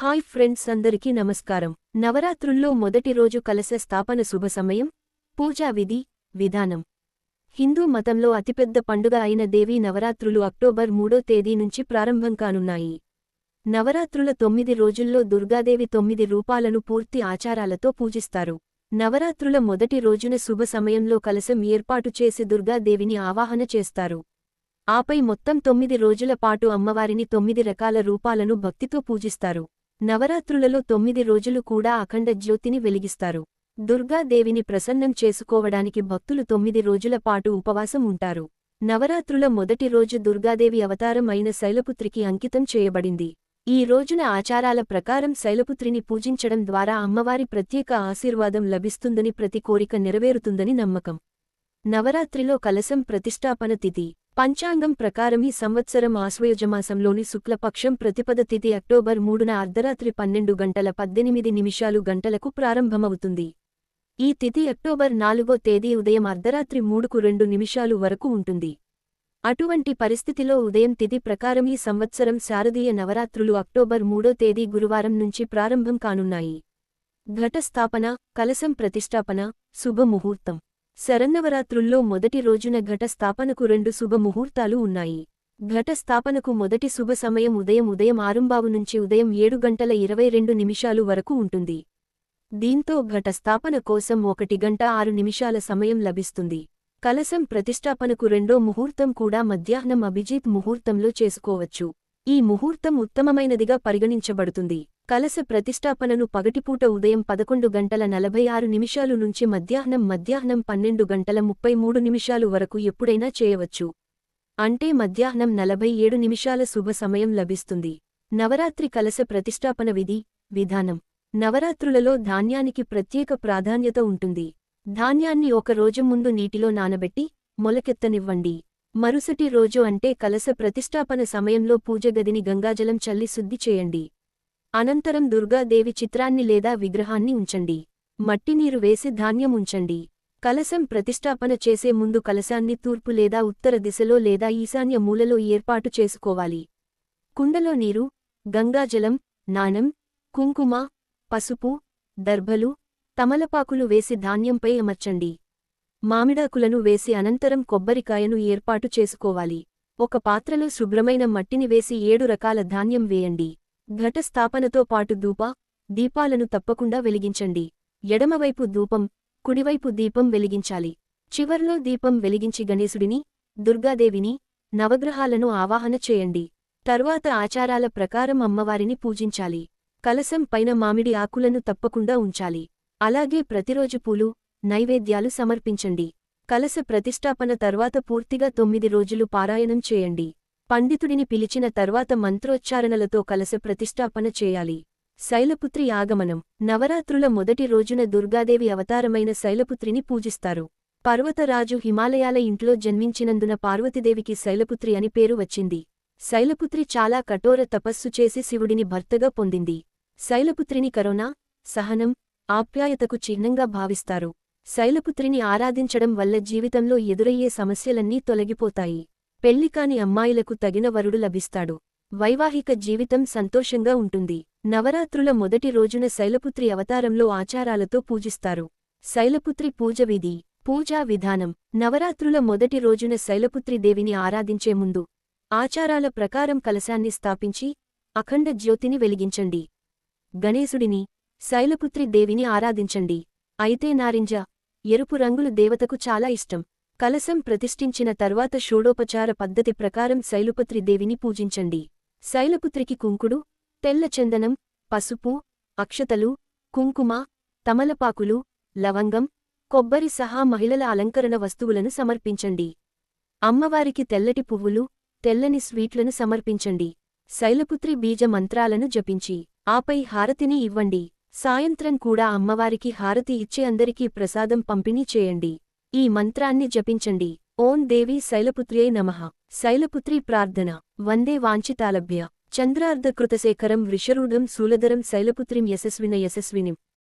Hi friends అందరికీ నమస్కారం. నవరాత్రుల్లో మొదటి రోజు కలశ స్థాపన శుభ సమయం పూజా విధి విధానం. హిందూ మతంలో అతిపెద్ద పండుగ అయిన దేవీ నవరాత్రులు అక్టోబర్ మూడో తేదీ నుంచి ప్రారంభం కానున్నాయి. నవరాత్రుల తొమ్మిది రోజుల్లో దుర్గాదేవి తొమ్మిది రూపాలను పూర్తి ఆచారాలతో పూజిస్తారు. నవరాత్రుల మొదటి రోజున శుభ సమయంలో కలశం ఏర్పాటు చేసి దుర్గాదేవిని ఆవాహన చేస్తారు. ఆపై మొత్తం తొమ్మిది రోజుల పాటు అమ్మవారిని తొమ్మిది రకాల రూపాలను భక్తితో పూజిస్తారు. నవరాత్రులలో తొమ్మిది రోజులు కూడా అఖండ జ్యోతిని వెలిగిస్తారు. దుర్గాదేవిని ప్రసన్నం చేసుకోవడానికి భక్తులు తొమ్మిది రోజుల పాటు ఉపవాసం ఉంటారు. నవరాత్రుల మొదటి రోజు దుర్గాదేవి అవతారం అయిన శైలపుత్రికి అంకితం చేయబడింది. ఈ రోజున ఆచారాల ప్రకారం శైలపుత్రిని పూజించడం ద్వారా అమ్మవారి ప్రత్యేక ఆశీర్వాదం లభిస్తుందని ప్రతి కోరిక నెరవేరుతుందని నమ్మకం. నవరాత్రిలో కలశం ప్రతిష్టాపన తిథి. పంచాంగం ప్రకారం ఈ సంవత్సరం ఆశ్వయుజమాసంలోని శుక్లపక్షం ప్రతిపద తిథి అక్టోబర్ మూడున అర్ధరాత్రి పన్నెండు గంటల పద్దెనిమిది నిమిషాలు గంటలకు ప్రారంభమవుతుంది. ఈ తిథి అక్టోబర్ నాలుగో తేదీ ఉదయం అర్ధరాత్రి మూడుకు రెండు నిమిషాలు వరకు ఉంటుంది. అటువంటి పరిస్థితిలో ఉదయం తిథి ప్రకారం ఈ సంవత్సరం శారదీయ నవరాత్రులు అక్టోబర్ మూడో తేదీ గురువారం నుంచి ప్రారంభం కానున్నాయి. ఘటస్థాపన కలశం ప్రతిష్టాపన శుభముహూర్తం. శరన్నవరాత్రుల్లో మొదటి రోజున ఘటస్థాపనకు రెండు శుభముహూర్తాలు ఉన్నాయి. ఘటస్థాపనకు మొదటి శుభ సమయం ఉదయం ఉదయం ఆరుంబావు నుంచి ఉదయం ఏడు గంటల ఇరవై రెండు నిమిషాలు వరకు ఉంటుంది. దీంతో ఘటస్థాపన కోసం ఒకటి గంట ఆరు నిమిషాల సమయం లభిస్తుంది. కలశం ప్రతిష్టాపనకు రెండో ముహూర్తం కూడా మధ్యాహ్నం అభిజిత్ ముహూర్తంలో చేసుకోవచ్చు. ఈ ముహూర్తం ఉత్తమమైనదిగా పరిగణించబడుతుంది. కలశ ప్రతిష్టాపనను పగటిపూట ఉదయం పదకొండు గంటల నలభై ఆరు నిమిషాలు నుంచి మధ్యాహ్నం మధ్యాహ్నం పన్నెండు గంటల ముప్పై మూడు నిమిషాలు వరకు ఎప్పుడైనా చేయవచ్చు. అంటే మధ్యాహ్నం నలభై ఏడు నిమిషాల శుభ సమయం లభిస్తుంది. నవరాత్రి కలశ ప్రతిష్టాపన విధి విధానం. నవరాత్రులలో ధాన్యానికి ప్రత్యేక ప్రాధాన్యత ఉంటుంది. ధాన్యాన్ని ఒక రోజు ముందు నీటిలో నానబెట్టి మొలకెత్తనివ్వండి. మరుసటి రోజు అంటే కలశ ప్రతిష్టాపన సమయంలో పూజగదిని గంగాజలం చల్లి శుద్ధి చేయండి. అనంతరం దుర్గాదేవి చిత్రాన్ని లేదా విగ్రహాన్ని ఉంచండి. మట్టినీరు వేసి ధాన్యం ఉంచండి. కలశం ప్రతిష్టాపన చేసే ముందు కలశాన్ని తూర్పు లేదా ఉత్తర దిశలో లేదా ఈశాన్య మూలలో ఏర్పాటు చేసుకోవాలి. కుండలో నీరు గంగాజలం నాణం కుంకుమ పసుపు దర్భలు తమలపాకులు వేసి ధాన్యంపై అమర్చండి. మామిడాకులను వేసి అనంతరం కొబ్బరికాయను ఏర్పాటు చేసుకోవాలి. ఒక పాత్రలో శుభ్రమైన మట్టిని వేసి ఏడు రకాల ధాన్యం వేయండి. ఘటస్థాపనతో పాటు ధూప దీపాలను తప్పకుండా వెలిగించండి. ఎడమవైపు ధూపం కుడివైపు దీపం వెలిగించాలి. చివర్లో దీపం వెలిగించి గణేశుడిని దుర్గాదేవిని నవగ్రహాలను ఆవాహన చేయండి. తర్వాత ఆచారాల ప్రకారం అమ్మవారిని పూజించాలి. కలశం పైన మామిడి ఆకులను తప్పకుండా ఉంచాలి. అలాగే ప్రతిరోజు పూలు నైవేద్యాలు సమర్పించండి. కలశ ప్రతిష్టాపన తర్వాత పూర్తిగా తొమ్మిది రోజులు పారాయణం చేయండి. పండితుడిని పిలిచిన తర్వాత మంత్రోచ్చారణలతో కలశ ప్రతిష్టాపన చేయాలి. శైలపుత్రి ఆగమనం. నవరాత్రుల మొదటి రోజున దుర్గాదేవి అవతారమైన శైలపుత్రిని పూజిస్తారు. పర్వతరాజు హిమాలయాల ఇంట్లో జన్మించినందున పార్వతీదేవికి శైలపుత్రి అని పేరు వచ్చింది. శైలపుత్రి చాలా కఠోర తపస్సు చేసి శివుడిని భర్తగా పొందింది. శైలపుత్రిని కరోనా సహనం ఆప్యాయతకు చిహ్నంగా భావిస్తారు. శైలపుత్రిని ఆరాధించడం వల్ల జీవితంలో ఎదురయ్యే సమస్యలన్నీ తొలగిపోతాయి. పెళ్ళికాని అమ్మాయిలకు తగిన వరుడు లభిస్తాడు. వైవాహిక జీవితం సంతోషంగా ఉంటుంది. నవరాత్రుల మొదటి రోజున శైలపుత్రి అవతారంలో ఆచారాలతో పూజిస్తారు. శైలపుత్రి పూజ విధి పూజా విధానం. నవరాత్రుల మొదటి రోజున శైలపుత్రి దేవిని ఆరాధించే ముందు ఆచారాల ప్రకారం కలశాన్ని స్థాపించి అఖండ జ్యోతిని వెలిగించండి. గణేశుడిని శైలపుత్రి దేవిని ఆరాధించండి. అయితే నారింజ ఎరుపు రంగులు దేవతకు చాలా ఇష్టం. కలశం ప్రతిష్ఠించిన తర్వాత షోడోపచార పద్ధతి ప్రకారం శైలుపత్రి దేవిని పూజించండి. శైలపుత్రికి కుంకుడు తెల్ల చందనం పసుపు అక్షతలు కుంకుమ తమలపాకులు లవంగం కొబ్బరి సహా మహిళల అలంకరణ వస్తువులను సమర్పించండి. అమ్మవారికి తెల్లటి పువ్వులు తెల్లని స్వీట్లను సమర్పించండి. శైలపుత్రి బీజ మంత్రాలను జపించి ఆపై హారతిని ఇవ్వండి. సాయంత్రం కూడా అమ్మవారికి హారతి ఇచ్చే అందరికీ ప్రసాదం పంపిణీ చేయండి. ఈ మంత్రాన్ని జపించండి. ఓం దేవి శైలపుత్ర్యై నమః. శైలపుత్రి ప్రార్థన. వందే వాంఛితాలభ్య. చంద్రార్ధకృతశేఖరం వృషరూఢం శూలధరం శైలపుత్రిం యశస్విన యశస్వినిం.